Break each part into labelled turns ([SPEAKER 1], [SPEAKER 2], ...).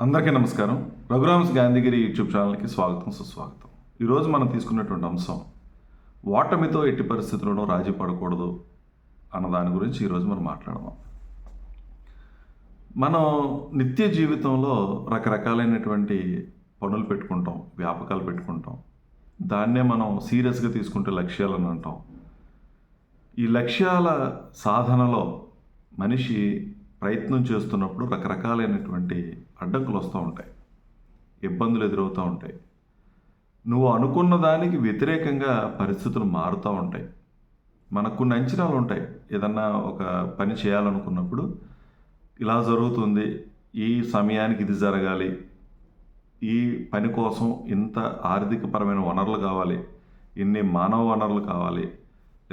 [SPEAKER 1] అందరికీ నమస్కారం. రఘురామ్స్ గాంధీగిరి యూట్యూబ్ ఛానల్కి స్వాగతం సుస్వాగతం. ఈరోజు మనం తీసుకున్నటువంటి అంశం ఓటమితో ఎట్టి పరిస్థితుల్లోనూ రాజీ పడకూడదు అన్న దాని గురించి ఈరోజు మనం మాట్లాడదాం. మనం నిత్య జీవితంలో రకరకాలైనటువంటి పనులు పెట్టుకుంటాం వ్యాపకాలు పెట్టుకుంటాం. దాన్నే మనం సీరియస్గా తీసుకుంటే లక్ష్యాలని అంటాం. ఈ లక్ష్యాల సాధనలో మనిషి ప్రయత్నం చేస్తున్నప్పుడు రకరకాలైనటువంటి అడ్డంకులు వస్తూ ఉంటాయి. ఇబ్బందులు ఎదురవుతూ ఉంటాయి. నువ్వు అనుకున్న దానికి వ్యతిరేకంగా పరిస్థితులు మారుతూ ఉంటాయి. మనకు కొన్ని అంచనాలు ఉంటాయి. ఏదన్నా ఒక పని చేయాలనుకున్నప్పుడు ఇలా జరుగుతుంది ఈ సమయానికి ఇది జరగాలి ఈ పని కోసం ఇంత ఆర్థికపరమైన వనరులు కావాలి ఇన్ని మానవ వనరులు కావాలి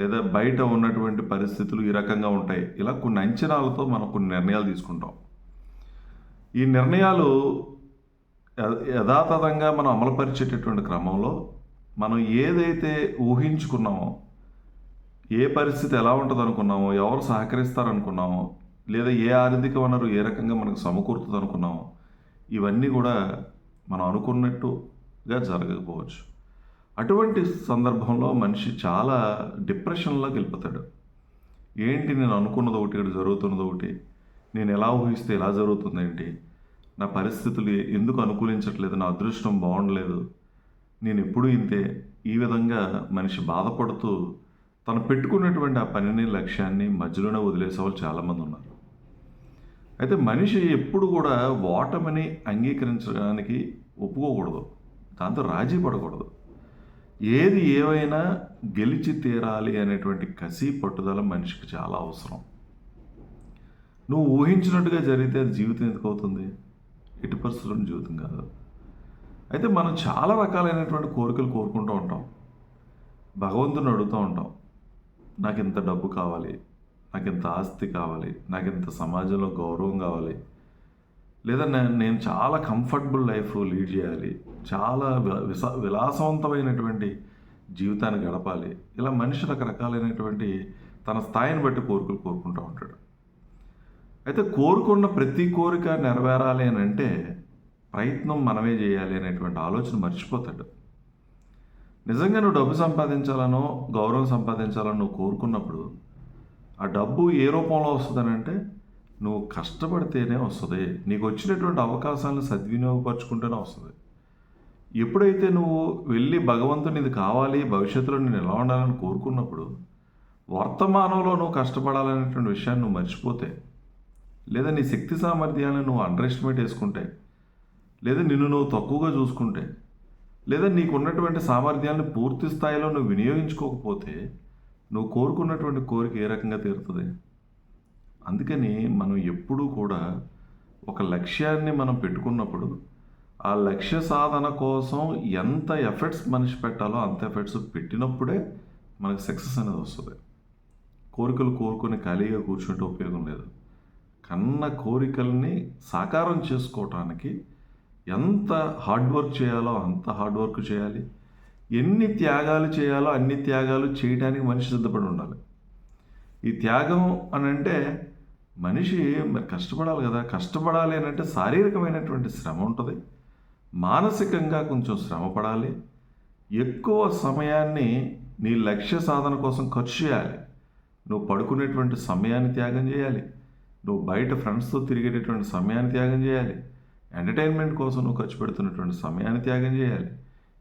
[SPEAKER 1] లేదా బయట ఉన్నటువంటి పరిస్థితులు ఈ రకంగా ఉంటాయి. ఇలా కొన్ని అంచనాలతో మనం కొన్ని నిర్ణయాలు తీసుకుంటాం. ఈ నిర్ణయాలు యథాతథంగా మనం అమలుపరిచేటటువంటి క్రమంలో మనం ఏదైతే ఊహించుకున్నామో ఏ పరిస్థితి ఎలా ఉంటుంది అనుకున్నామో ఎవరు సహకరిస్తారనుకున్నామో లేదా ఏ ఆర్థిక వనరు ఏ రకంగా మనకు సమకూరుతుంది అనుకున్నామో ఇవన్నీ కూడా మనం అనుకున్నట్టుగా జరగకపోవచ్చు. అటువంటి సందర్భంలో మనిషి చాలా డిప్రెషన్లోకి వెళ్ళిపోతాడు. ఏంటి నేను అనుకున్నది ఒకటి ఇక్కడ జరుగుతున్నది ఒకటి నేను ఎలా ఊహిస్తే ఎలా జరుగుతుంది ఏంటి? నా పరిస్థితులు ఎందుకు అనుకూలించట్లేదు? నా అదృష్టం బాగుండలేదు. నేను ఎప్పుడూ ఇంతే. ఈ విధంగా మనిషి బాధపడుతూ తను పెట్టుకున్నటువంటి ఆ పనిని లక్ష్యాన్ని మధ్యలోనే వదిలేసే వాళ్ళు చాలామంది ఉన్నారు. అయితే మనిషి ఎప్పుడు కూడా ఓటమిని అంగీకరించడానికి ఒప్పుకోకూడదు. దాంతో రాజీ పడకూడదు. ఏది ఏవైనా గెలిచి తీరాలి అనేటువంటి కసి పట్టుదల మనిషికి చాలా అవసరం. నువ్వు ఊహించినట్టుగా జరిగితే అది జీవితం ఎందుకు అవుతుంది? ఎటు పరిస్థితుల్లో జీవితం కాదు. అయితే మనం చాలా రకాలైనటువంటి కోరికలు కోరుకుంటూ ఉంటాం. భగవంతుని అడుగుతూ ఉంటాం. నాకు ఇంత డబ్బు కావాలి నాకు ఇంత ఆస్తి కావాలి నాకు ఇంత సమాజంలో గౌరవం కావాలి లేదా నేను చాలా కంఫర్టబుల్ లైఫ్ లీడ్ చేయాలి చాలా విస విలాసవంతమైనటువంటి జీవితాన్ని గడపాలి. ఇలా మనిషి రకరకాలైనటువంటి తన స్థాయిని బట్టి కోరికలు కోరుకుంటూ ఉంటాడు. అయితే కోరుకున్న ప్రతి కోరిక నెరవేరాలి అని అంటే ప్రయత్నం మనమే చేయాలి అనేటువంటి ఆలోచన మర్చిపోతాడు. నిజంగా నువ్వు డబ్బు సంపాదించాలనో గౌరవం సంపాదించాలనో నువ్వు కోరుకున్నప్పుడు ఆ డబ్బు ఏ రూపంలో వస్తుందనంటే నువ్వు కష్టపడితేనే వస్తుంది. నీకు వచ్చినటువంటి అవకాశాలను సద్వినియోగపరచుకుంటేనే వస్తుంది. ఎప్పుడైతే నువ్వు వెళ్ళి భగవంతుని ఇది కావాలి భవిష్యత్తులో నేను ఎలా ఉండాలని కోరుకున్నప్పుడు వర్తమానంలో నువ్వు కష్టపడాలనేటువంటి విషయాన్ని నువ్వు మర్చిపోతే లేదా నీ శక్తి సామర్థ్యాన్ని నువ్వు అండర్ ఎస్టిమేట్ వేసుకుంటే లేదా నిన్ను నువ్వు తక్కువగా చూసుకుంటే లేదా నీకు ఉన్నటువంటి సామర్థ్యాన్ని పూర్తి స్థాయిలో నువ్వు వినియోగించుకోకపోతే నువ్వు కోరుకున్నటువంటి కోరిక ఏ రకంగా తీరుతుంది? అందుకని మనం ఎప్పుడూ కూడా ఒక లక్ష్యాన్ని మనం పెట్టుకున్నప్పుడు ఆ లక్ష్య సాధన కోసం ఎంత ఎఫర్ట్స్ మనిషి పెట్టాలో అంత ఎఫర్ట్స్ పెట్టినప్పుడే మనకు సక్సెస్ అనేది వస్తుంది. కోరికలు కోరుకొని ఖాళీగా కూర్చుంటే ఉపయోగం లేదు. కన్న కోరికల్ని సాకారం చేసుకోవటానికి ఎంత హార్డ్ వర్క్ చేయాలో అంత హార్డ్ వర్క్ చేయాలి. ఎన్ని త్యాగాలు చేయాలో అన్ని త్యాగాలు చేయడానికి మనిషి సిద్ధపడి ఉండాలి. ఈ త్యాగం అని అంటే మనిషి మరి కష్టపడాలి కదా. కష్టపడాలి అని అంటే శారీరకమైనటువంటి శ్రమ ఉంటుంది. మానసికంగా కొంచెం శ్రమ పడాలి. ఎక్కువ సమయాన్ని నీ లక్ష్య సాధన కోసం ఖర్చు చేయాలి. నువ్వు పడుకునేటువంటి సమయాన్ని త్యాగం చేయాలి. నువ్వు బయట ఫ్రెండ్స్తో తిరిగేటటువంటి సమయాన్ని త్యాగం చేయాలి. ఎంటర్టైన్మెంట్ కోసం నువ్వు ఖర్చు పెడుతున్నటువంటి సమయాన్ని త్యాగం చేయాలి.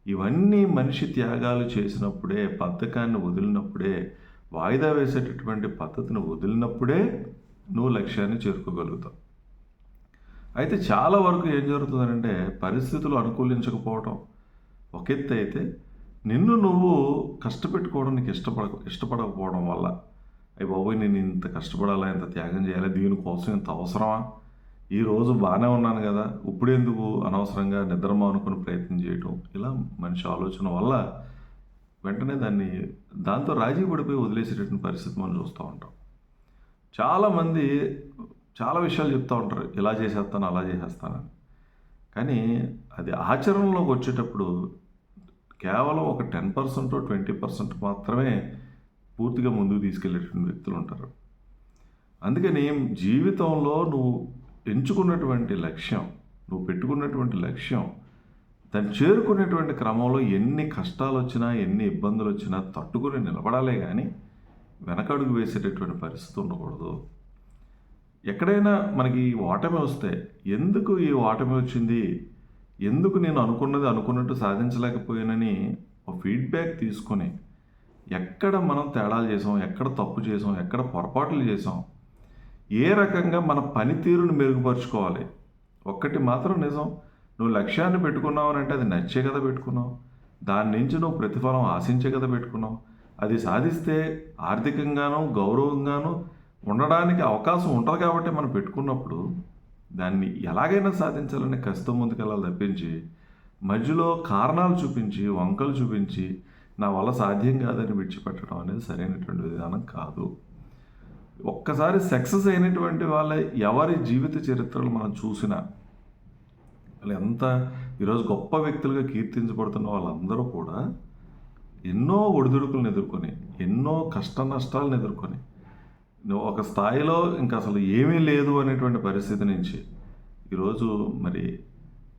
[SPEAKER 1] ఇవన్నీ మనిషి త్యాగాలు చేసినప్పుడే బద్ధకాన్ని వదిలినప్పుడే వాయిదా వేసేటటువంటి పద్ధతిని వదిలినప్పుడే నువ్వు లక్ష్యాన్ని చేరుకోగలుగుతావు. అయితే చాలా వరకు ఏం జరుగుతుందంటే పరిస్థితులు అనుకూలించకపోవటం. ఒక ఎత్తు అయితే నిన్ను నువ్వు కష్టపెట్టుకోవడం నీకు ఇష్టపడ ఇష్టపడకపోవడం వల్ల. అయ్యి బాబోయ్ నేను ఇంత కష్టపడాలా ఇంత త్యాగం చేయాలి దీనికోసం ఇంత అవసరమా? ఈ రోజు బాగానే ఉన్నాను కదా ఇప్పుడెందుకు అనవసరంగా నిద్రమా అనుకుని ప్రయత్నం చేయటం? ఇలా మనిషి ఆలోచన వల్ల వెంటనే దాన్ని దాంతో రాజీ పడిపోయి వదిలేసేటటువంటి పరిస్థితి మనం చూస్తూ ఉంటాం. చాలామంది చాలా విషయాలు చెప్తూ ఉంటారు ఇలా చేసేస్తాను అలా చేసేస్తానని కానీ అది ఆచరణలోకి వచ్చేటప్పుడు కేవలం ఒక టెన్ పర్సెంట్ ట్వంటీ పర్సెంట్ మాత్రమే పూర్తిగా ముందుకు తీసుకెళ్ళేటువంటి వ్యక్తులు ఉంటారు. అందుకని జీవితంలో నువ్వు ఎంచుకున్నటువంటి లక్ష్యం నువ్వు పెట్టుకున్నటువంటి లక్ష్యం దాన్ని చేరుకునేటువంటి క్రమంలో ఎన్ని కష్టాలు వచ్చినా ఎన్ని ఇబ్బందులు వచ్చినా తట్టుకుని నిలబడాలే కానీ వెనకడుగు వేసేటటువంటి పరిస్థితి ఉండకూడదు. ఎక్కడైనా మనకి ఈ ఓటమి వస్తే ఎందుకు ఈ ఓటమి వచ్చింది? ఎందుకు నేను అనుకున్నది అనుకున్నట్టు సాధించలేకపోయానని ఒక ఫీడ్బ్యాక్ తీసుకొని ఎక్కడ మనం తేడాలు చేసాం ఎక్కడ తప్పు చేసాం ఎక్కడ పొరపాట్లు చేసాం ఏ రకంగా మన పనితీరును మెరుగుపరుచుకోవాలి? ఒక్కటి మాత్రం నిజం నువ్వు లక్ష్యాన్ని పెట్టుకున్నావు అని అంటే అది నచ్చే కదా పెట్టుకున్నావు. దాని నుంచి నువ్వు ప్రతిఫలం ఆశించే కదా పెట్టుకున్నావు. అది సాధిస్తే ఆర్థికంగానూ గౌరవంగానూ ఉండడానికి అవకాశం ఉంటుంది కాబట్టి మనం పెట్టుకున్నప్పుడు దాన్ని ఎలాగైనా సాధించాలని కష్టం ముందుకెలా తప్పించి మధ్యలో కారణాలు చూపించి వంకలు చూపించి నా వల్ల సాధ్యం కాదని విడిచిపెట్టడం అనేది సరైనటువంటి విధానం కాదు. ఒక్కసారి సక్సెస్ అయినటువంటి వాళ్ళ ఎవరి జీవిత చరిత్రలు మనం చూసినా వాళ్ళు ఎంత ఈరోజు గొప్ప వ్యక్తులుగా కీర్తించబడుతున్న వాళ్ళందరూ కూడా ఎన్నో ఒడిదుడుకులను ఎదుర్కొని ఎన్నో కష్ట నష్టాలను ఎదుర్కొని ఒక స్థాయిలో ఇంకా అసలు ఏమీ లేదు అనేటువంటి పరిస్థితి నుంచి ఈరోజు మరి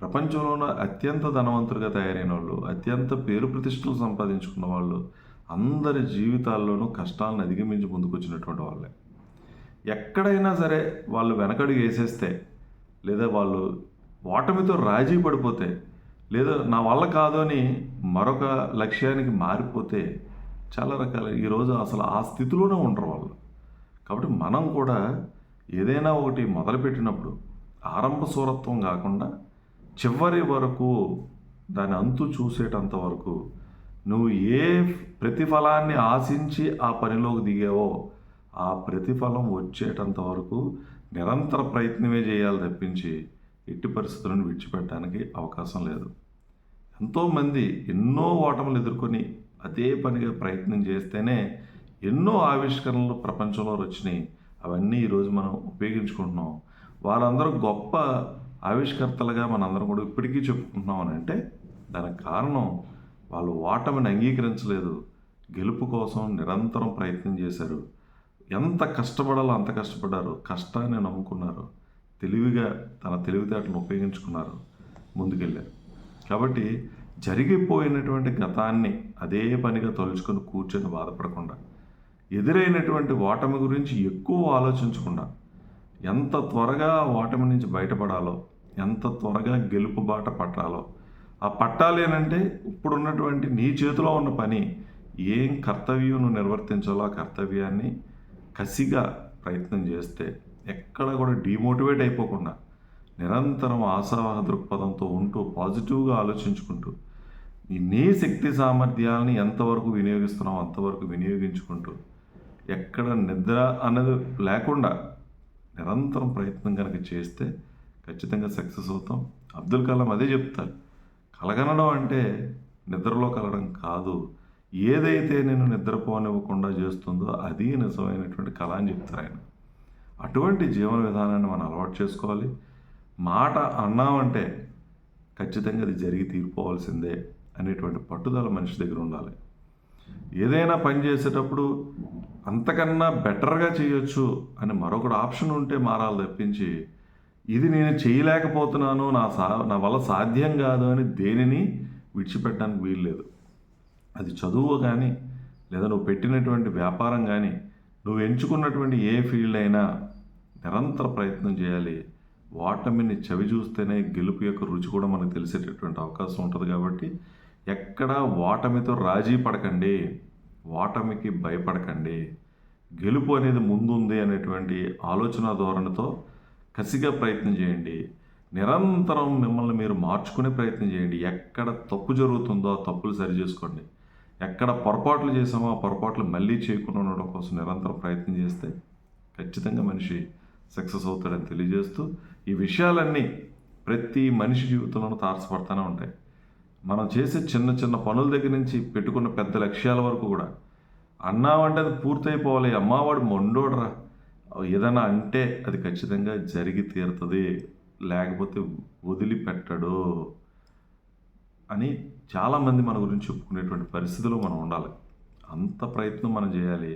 [SPEAKER 1] ప్రపంచంలోనే అత్యంత ధనవంతులుగా తయారైన వాళ్ళు అత్యంత పేరు ప్రతిష్టలు సంపాదించుకున్న వాళ్ళు అందరి జీవితాల్లోనూ కష్టాలను అధిగమించి ముందుకొచ్చినటువంటి వాళ్ళే. ఎక్కడైనా సరే వాళ్ళు వెనకడుగు వేసేస్తే లేదా వాళ్ళు ఓటమితో రాజీ పడిపోతే లేదా నా వల్ల కాదు అని మరొక లక్ష్యానికి మారిపోతే చాలా రకాల. ఈరోజు అసలు ఆ స్థితిలోనే ఉండరు వాళ్ళు. కాబట్టి మనం కూడా ఏదైనా ఒకటి మొదలుపెట్టినప్పుడు ఆరంభ సూరత్వం కాకుండా చివరి వరకు దాని అంతు చూసేటంత వరకు నువ్వు ఏ ప్రతిఫలాన్ని ఆశించి ఆ పనిలోకి దిగావో ఆ ప్రతిఫలం వచ్చేటంత వరకు నిరంతర ప్రయత్నమే చేయాలి తప్పించి ఎట్టి పరిస్థితులను విడిచిపెట్టడానికి అవకాశం లేదు. ఎంతోమంది ఎన్నో ఓటములు ఎదుర్కొని అదే పనిగా ప్రయత్నం చేస్తేనే ఎన్నో ఆవిష్కరణలు ప్రపంచంలో వచ్చినాయి. అవన్నీ ఈరోజు మనం ఉపయోగించుకుంటున్నాం. వాళ్ళందరూ గొప్ప ఆవిష్కర్తలుగా మనందరం కూడా ఇప్పటికీ చెప్పుకుంటున్నాం అని అంటే దానికి కారణం వాళ్ళు ఓటమిని అంగీకరించలేదు. గెలుపు కోసం నిరంతరం ప్రయత్నం చేశారు. ఎంత కష్టపడాలో అంత కష్టపడ్డారు. కష్టాన్ని నమ్ముకున్నారు. తెలివిగా తన తెలివితేటలను ఉపయోగించుకున్నారు. ముందుకెళ్ళారు. కాబట్టి జరిగిపోయినటువంటి గతాన్ని అదే పనిగా తలుచుకొని కూర్చొని బాధపడకుండా ఎదురైనటువంటి ఓటమి గురించి ఎక్కువ ఆలోచించకుండా ఎంత త్వరగా ఓటమి నుంచి బయటపడాలో ఎంత త్వరగా గెలుపు బాట పట్టాలో ఆ పట్టాలి అంటే ఇప్పుడున్నటువంటి నీ చేతిలో ఉన్న పని ఏం కర్తవ్యం నువ్వు నిర్వర్తించాలో ఆ కర్తవ్యాన్ని కసిగా ప్రయత్నం చేస్తే ఎక్కడ కూడా డిమోటివేట్ అయిపోకుండా నిరంతరం ఆశావాహ దృక్పథంతో ఉంటూ పాజిటివ్గా ఆలోచించుకుంటూ నీ శక్తి సామర్థ్యాలని ఎంతవరకు వినియోగిస్తున్నావు అంతవరకు వినియోగించుకుంటూ ఎక్కడ నిద్ర అన్నది లేకుండా నిరంతరం ప్రయత్నం కనుక చేస్తే ఖచ్చితంగా సక్సెస్ అవుతాం. అబ్దుల్ కలాం అదే చెప్తారు. కలగనడం అంటే నిద్రలో కలగడం కాదు. ఏదైతే నేను నిద్రపోనివ్వకుండా చేస్తుందో అది నిజమైనటువంటి కళ అని చెప్తారు ఆయన. అటువంటి జీవన విధానాన్ని మనం అలవాటు చేసుకోవాలి. మాట అన్నామంటే ఖచ్చితంగా అది జరిగి తీరిపోవాల్సిందే అనేటువంటి పట్టుదల మనిషి దగ్గర ఉండాలి. ఏదైనా పని చేసేటప్పుడు అంతకన్నా బెటర్గా చేయొచ్చు అని మరొకటి ఆప్షన్ ఉంటే మారాలి తప్పించి ఇది నేను చేయలేకపోతున్నాను నా సా నా వల్ల సాధ్యం కాదు అని దేనిని విడిచిపెట్టడానికి వీల్లేదు. అది చదువు కానీ లేదా నువ్వు పెట్టినటువంటి వ్యాపారం కానీ నువ్వు ఎంచుకున్నటువంటి ఏ ఫీల్డ్ అయినా నిరంతర ప్రయత్నం చేయాలి. ఓటమిని చవి చూస్తేనే గెలుపు యొక్క రుచి కూడా మనకు తెలిసేటటువంటి అవకాశం ఉంటుంది కాబట్టి ఎక్కడ ఓటమితో రాజీ పడకండి ఓటమికి భయపడకండి. గెలుపు అనేది ముందుంది అనేటువంటి ఆలోచన ధోరణితో కసిగా ప్రయత్నం చేయండి. నిరంతరం మిమ్మల్ని మీరు మార్చుకునే ప్రయత్నం చేయండి. ఎక్కడ తప్పు జరుగుతుందో ఆ తప్పులు సరి చేసుకోండి. ఎక్కడ పొరపాట్లు చేసామో ఆ పొరపాట్లు మళ్ళీ చేయకుండా ఉండడం కోసం నిరంతరం ప్రయత్నం చేస్తే ఖచ్చితంగా మనిషి సక్సెస్ అవుతాడని తెలియజేస్తూ ఈ విషయాలన్నీ ప్రతి మనిషి జీవితంలోనూ తారసపడుతూనే ఉంటాయి. మనం చేసే చిన్న చిన్న పనుల దగ్గర నుంచి పెట్టుకున్న పెద్ద లక్ష్యాల వరకు కూడా అన్నావంటే అది పూర్తయిపోవాలి అమ్మవాడు మొండోడరా ఏదైనా అంటే అది ఖచ్చితంగా జరిగి తీరుతుంది లేకపోతే వదిలిపెట్టడు అని చాలామంది మన గురించి చెప్పుకునేటువంటి పరిస్థితిలో మనం ఉండాలి. అంత ప్రయత్నం మనం చేయాలి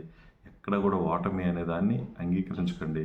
[SPEAKER 1] ఎక్కడ కూడా ఓటమి అనే దాన్ని అంగీకరించకండి.